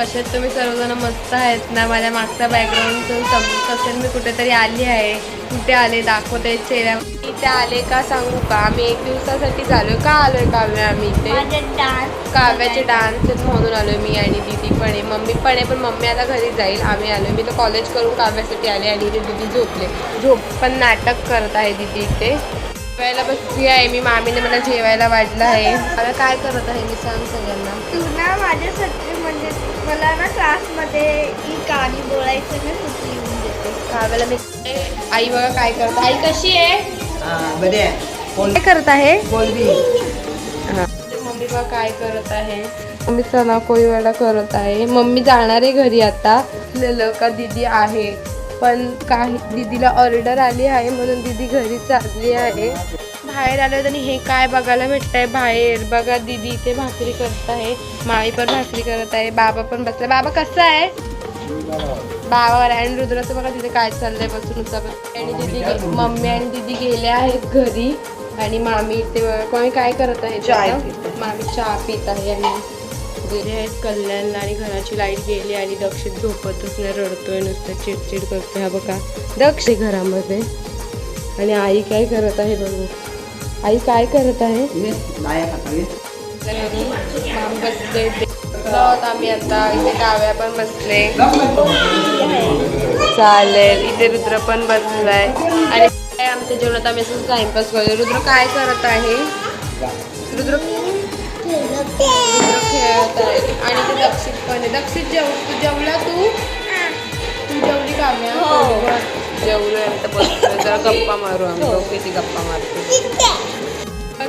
आहेत? तुम्ही सर्वजण मस्त आहेत ना? माझ्या मागचा बॅकग्राऊंड समजत असेल मी कुठेतरी आली आहे. कुठे आले? दाखवते चेहऱ्या इथे आले का सांगू का? आम्ही एक दिवसासाठी आलोय का आलोय काव्य आम्ही इथे? काव्याचे डान्स म्हणून आलोय मी आणि दीदी पण आहे. मम्मी पण आहे पण मम्मी आता घरी जाईल. आम्ही आलोय. मी तर कॉलेज करून काव्यासाठी आले आणि इथे दीदी झोपले. झोप पण नाटक करत आहे दीदी इथे. जेवायला बसली आहे. मी मामीने मला जेवायला वाढलं आहे. आता काय करत आहे? मी सांग सगळ्यांना. तू ना माझ्यासाठी म्हणजे मला ना क्लासमध्ये ही गाणी बोलायचं ना खूप लिहून देते काव्याला मी आई बघा काय करत आई कशी आहे? हा, बरे आहे. कोण काय करत आहे? कोलबी मम्मी बघा काय करत आहे. मम्मी चना कोळीवाडा करत आहे. मम्मी जाणार आहे घरी आता. लेलं का दिदी आहे? पण काही दीदीला ऑर्डर आली आहे म्हणून दीदी घरी चालली आहे. बाहेर आलो आणि हे काय बघायला भेटतंय? बाहेर बघा दीदी इथे भाकरी करत आहे. मामी पण भाकरी करत आहे. बाबा पण बसलाय बाबा कसं आहे? बाबा आणि रुद्राचं बघा तिथे काय चाललंय बसून आणि दीदी मम्मी आणि दीदी गेल्या आहेत घरी. आणि मामी इथे बघा- कोणी काय करत आहे आहे. मामी चहा पित आहे आणि गेले आहेत कल्याणला आणि घराची लाइट गेली आणि दक्षित झोपतच नाही रडतोय नुसतं चिडचिड करतोय. हा बघा दक्ष आहे घरामध्ये. आणि आई काय करत आहे बघू. आई काय करत आहे? बसले. आम्ही आता. इथे काव्या पण बसले. चालेल. इथे रुद्र पण बसलाय. आणि काय आमच्या जेवणात आम्ही असं टाइमपास करतो रुद्र काय करत आहे? रुद्र रुद्र खेळत आहे. आणि ते दक्षित पण आहे. दक्षित जेव तू जेवला तू? तू जेवली काव्या हो. जेवलोय आम्ही तर बसलोय जरा गप्पा मारू आम्ही. बघू किती गप्पा मारतो.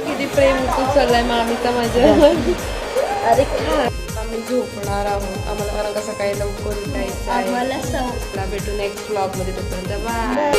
किती प्रेम तू चाललाय मामीचा माझ्या. अरे आम्ही झोपणार आहोत. आम्हाला कारण का सकाळी लवकर उठायचं आम्हाला भेटू नेक्स्ट ब्लॉगमध्ये तोपर्यंत. बाय.